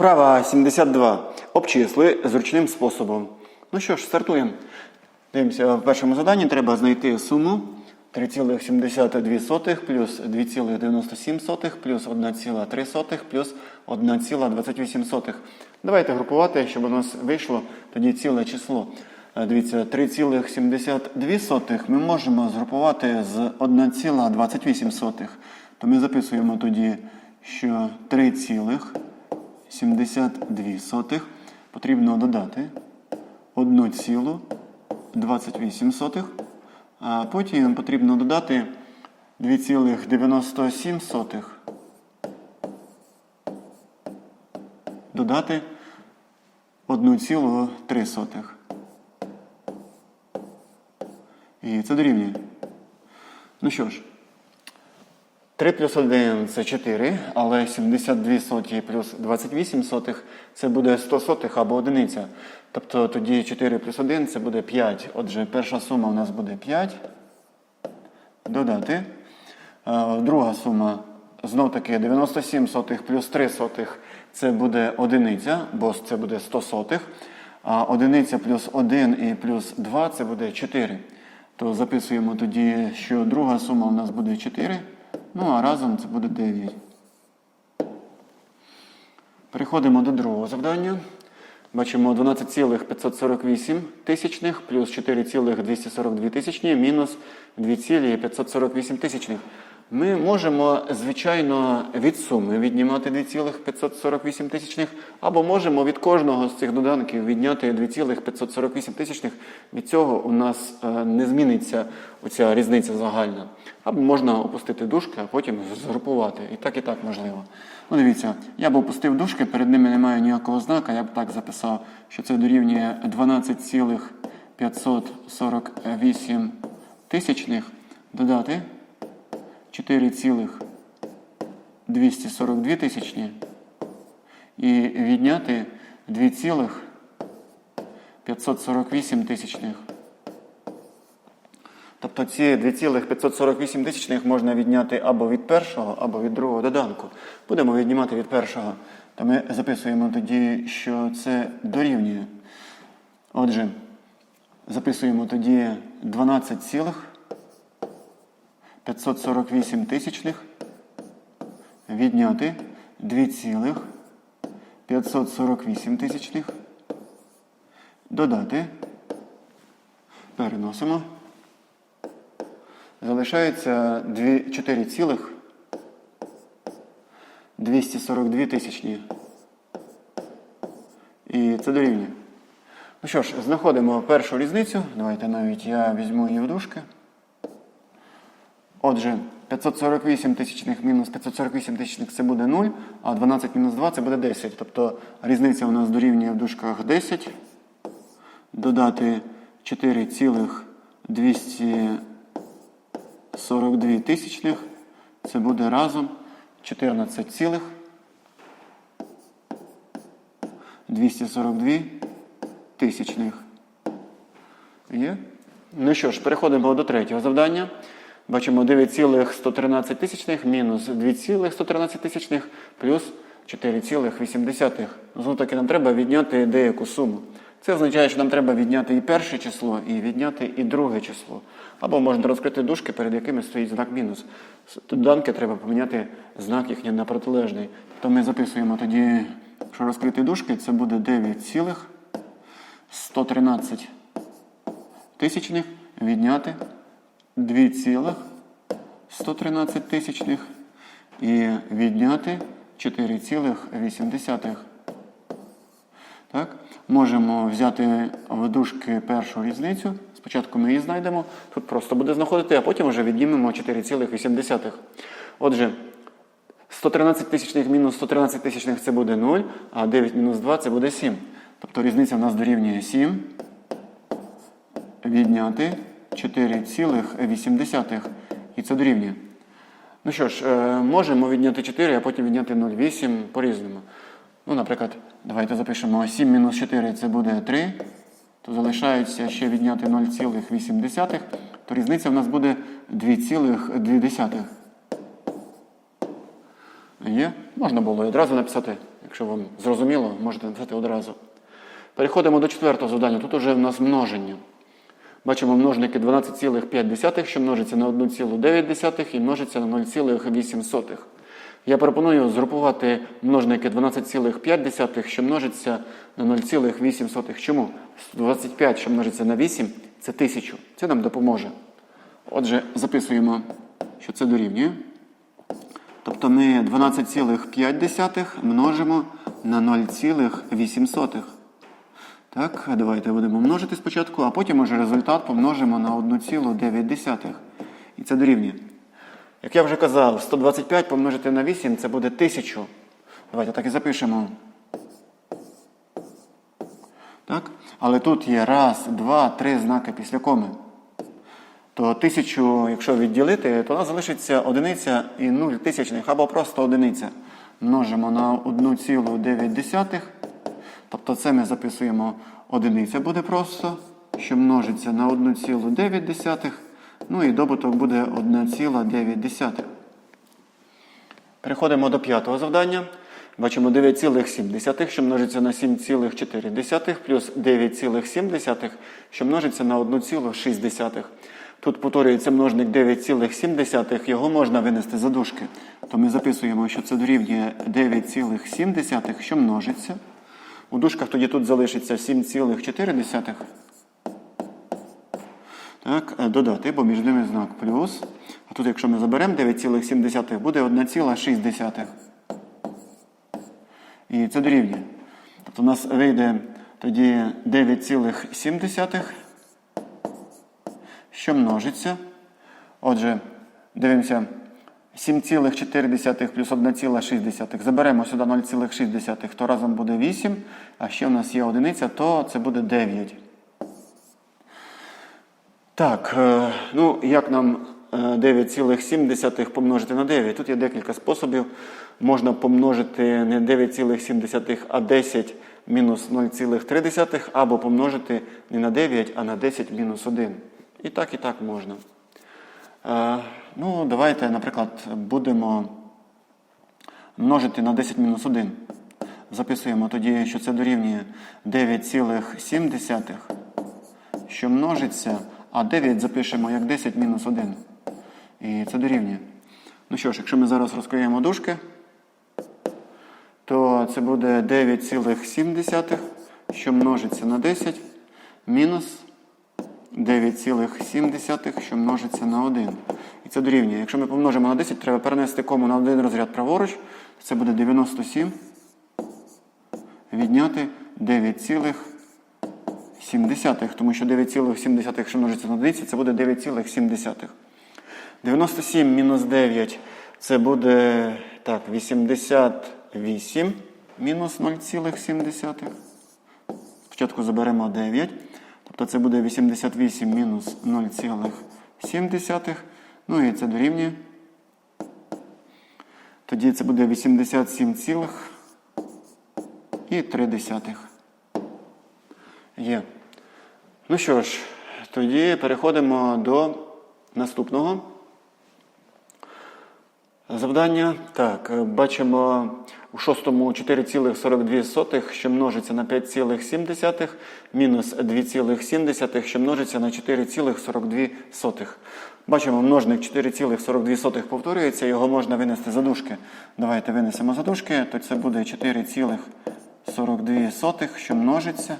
Вправа 72. Обчисли зручним способом. Ну що ж, стартуємо. Дивимося, в першому заданні треба знайти суму 3,72 плюс 2,97 плюс 1,3 плюс 1,28. Давайте групувати, щоб у нас вийшло тоді ціле число. Е, Дивіться, 3,72 ми можемо згрупувати з 1,28. То ми записуємо тоді, що 3,72 потрібно додати 1,28, а потім потрібно додати 2,97. Додати 1,3. І це дорівнює. Ну що ж, 3 плюс 1 це 4, але 72 соті плюс 28 сотих це буде 100 сотих або одиниця. Тобто тоді 4 плюс 1 це буде 5. Отже, перша сума у нас буде 5. Додати. Е, Друга сума знов таки 97 сотих плюс 3 сотих це буде одиниця, бо це буде 100 сотих. А одиниця плюс 1 і плюс 2 це буде 4. То записуємо тоді, що друга сума у нас буде 4. Ну а разом це буде 9. Переходимо до другого завдання. Бачимо 12,548 тисячних плюс 4,242 тисячні мінус 2,548 тисячних. Ми можемо, звичайно, від суми віднімати 2,548 тисячних, або можемо від кожного з цих доданків відняти 2,548 тисячних. Від цього у нас е, не зміниться оця різниця загальна. Або можна опустити дужки, а потім згрупувати. І так, і так можливо. Ну, дивіться, я б опустив дужки, перед ними немає ніякого знака, я б так записав, що це дорівнює 12,548 тисячних додати 4,242 тисячні і відняти 2,548 тисячних. Тобто ці 2,548 тисячних можна відняти або від першого, або від другого доданку. Будемо віднімати від першого. То ми записуємо тоді, що це дорівнює. Отже, записуємо тоді 12,548 тисячних відняти 2,548 тисячних. Додати. Переносимо. Залишається 4,242 тисячні. І це дорівнює. Ну що ж, знаходимо першу різницю. Давайте навіть я візьму її в дужки. Отже, 548 тисячних мінус 548 тисячних це буде 0, а 12 мінус 2 це буде 10. Тобто різниця у нас дорівнює в дужках 10. Додати 4,242 тисячних. Це буде разом 14 цілих 242 тисячних. Є? Ну що ж, переходимо до третього завдання. Бачимо 9,113 тисячних мінус 2,113 тисячних плюс 4,8. Знову таки нам треба відняти деяку суму. Це означає, що нам треба відняти і перше число, і відняти і друге число. Або можна розкрити дужки, перед якими стоїть знак мінус. Доданки треба поміняти знак їхній на протилежний. То ми записуємо тоді, що розкрити дужки, це буде 9,113 тисячних відняти 2,113 тисячних і відняти 4,8. Так? Можемо взяти в дужки першу різницю. Спочатку ми її знайдемо. Тут просто буде знаходити, а потім вже віднімемо 4,8. Отже, 113 тисячних мінус 113 тисячних це буде 0, а 9 мінус 2 це буде 7. Тобто різниця в нас дорівнює 7. Відняти 4,8. І це дорівнює. Ну що ж, е, можемо відняти 4, а потім відняти 0,8 по-різному. Ну, наприклад, давайте запишемо 7 мінус 4 це буде 3. То залишається ще відняти 0,8, то різниця в нас буде 2,2. Є? Можна було одразу написати Якщо вам зрозуміло, можете написати одразу. Переходимо до четвертого завдання. Тут уже в нас множення. Бачимо множники 12,5, що множиться на 1,9 і множиться на 0,8. Я пропоную згрупувати множники 12,5, що множиться на 0,8. Чому? 25, що множиться на 8, це 1000. Це нам допоможе. Отже, записуємо, що це дорівнює. Тобто ми 12,5 множимо на 0,8. Так, давайте будемо множити спочатку, а потім уже результат помножимо на 1,9. І це дорівнює. Як я вже казав, 125 помножити на 8 це буде 1000. Давайте так і запишемо. Так? Але тут є раз, два, три знаки після коми. То 1000, якщо відділити, то у нас залишиться одиниця і 0 тисячних або просто одиниця. Множимо на 1,9. Тобто це ми записуємо одиниця буде просто, що множиться на 1,9. Ну і добуток буде 1,9. Переходимо до п'ятого завдання. Бачимо 9,7, що множиться на 7,4, плюс 9,7, що множиться на 1,6. Тут повторюється множник 9,7, його можна винести за дужки. То ми записуємо, що це дорівнює 9,7, що множиться. У дужках тоді тут залишиться 7,4. Так, е, додати, бо між ними знак плюс. А тут, якщо ми заберемо 9,7, буде 1,6. І це дорівнює. Тобто у нас вийде тоді 9,7, що множиться. Отже, дивимося. 7,4 плюс 1,6. Заберемо сюди 0,6, то разом буде 8, а ще в нас є одиниця, то це буде 9. Так, е, ну як нам е, 9,7 помножити на 9? Тут є декілька способів. Можна помножити не 9,7, а 10 мінус 0,3, або помножити не на 9, а на 10 мінус 1. І так, і так можна. Ну, давайте, наприклад, будемо множити на 10 мінус 1. Записуємо тоді, що це дорівнює 9,7, що множиться, а 9 запишемо як 10 мінус 1. І це дорівнює. Ну що ж, якщо ми зараз розкриємо дужки, то це буде 9,7, що множиться на 10, мінус 9,7, що множиться на 1. І це дорівнює. Якщо ми помножимо на 10, треба перенести кому на один розряд праворуч. Це буде 97. Відняти 9,7. Тому що 9,7, якщо множиться на 10, це буде 9,7. 97 мінус 9 це буде так, 88 мінус 0,7. Спочатку заберемо 9. Тобто це буде 88 мінус 0,7. Ну і це дорівнює. Тоді це буде 87,3. Є. Ну що ж, тоді переходимо до наступного завдання. Так, бачимо у шостому 4,42, що множиться на 5,7, мінус 2,7, що множиться на 4,42. Бачимо, множник 4,42 повторюється, його можна винести за дужки. Давайте винесемо за дужки, то це буде 4,42, що множиться.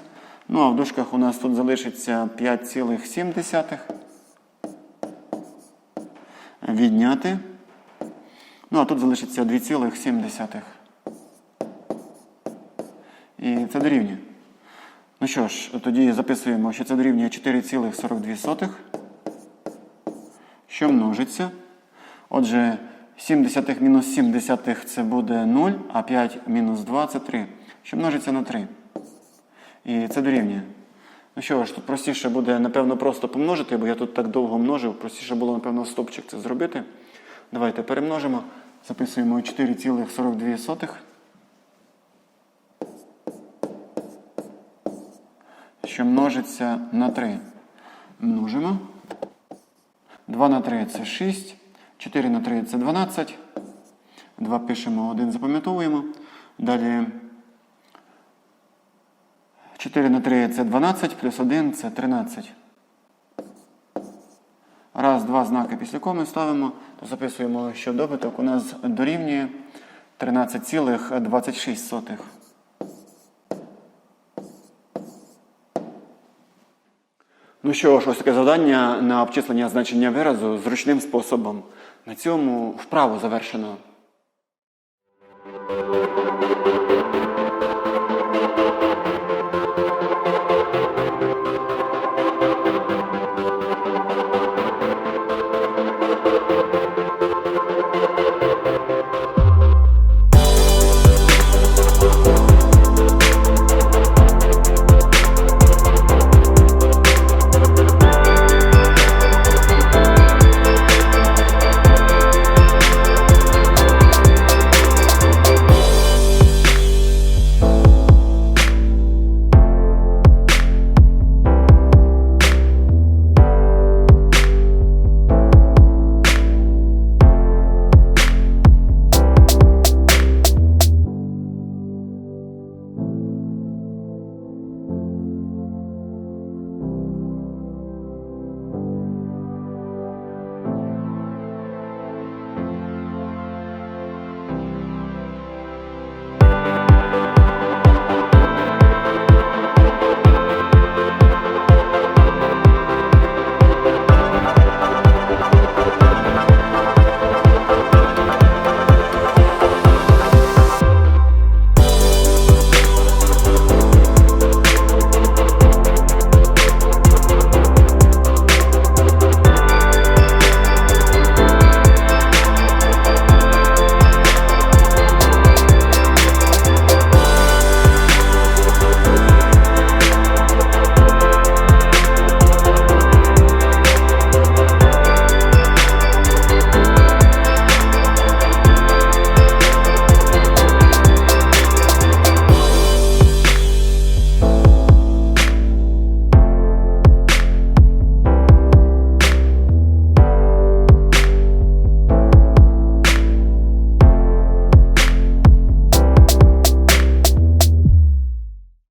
Ну, а в дужках у нас тут залишиться 5,7. Відняти. Ну, а тут залишиться 2,7. І це дорівнює. Ну що ж, тоді записуємо, що це дорівнює 4,42, що множиться. Отже, 7 мінус 7 десятих це буде 0, а 5 мінус 2 це 3, що множиться на 3. І це дорівнює. Ну що ж, тут простіше буде, напевно, просто помножити, бо я тут так довго множив, простіше було, напевно, стопчик це зробити. Давайте перемножимо. Записуємо 4,42. Що множиться на 3. Множимо. 2 на 3 це 6. 4 на 3 це 12. 2 пишемо, 1 запам'ятовуємо. Далі 4 на 3 це 12, плюс 1 це 13. Раз, два знаки після коми ставимо, то записуємо, що добуток у нас дорівнює 13,26. Ну що ж, ось таке завдання на обчислення значення виразу зручним способом. На цьому вправу завершено.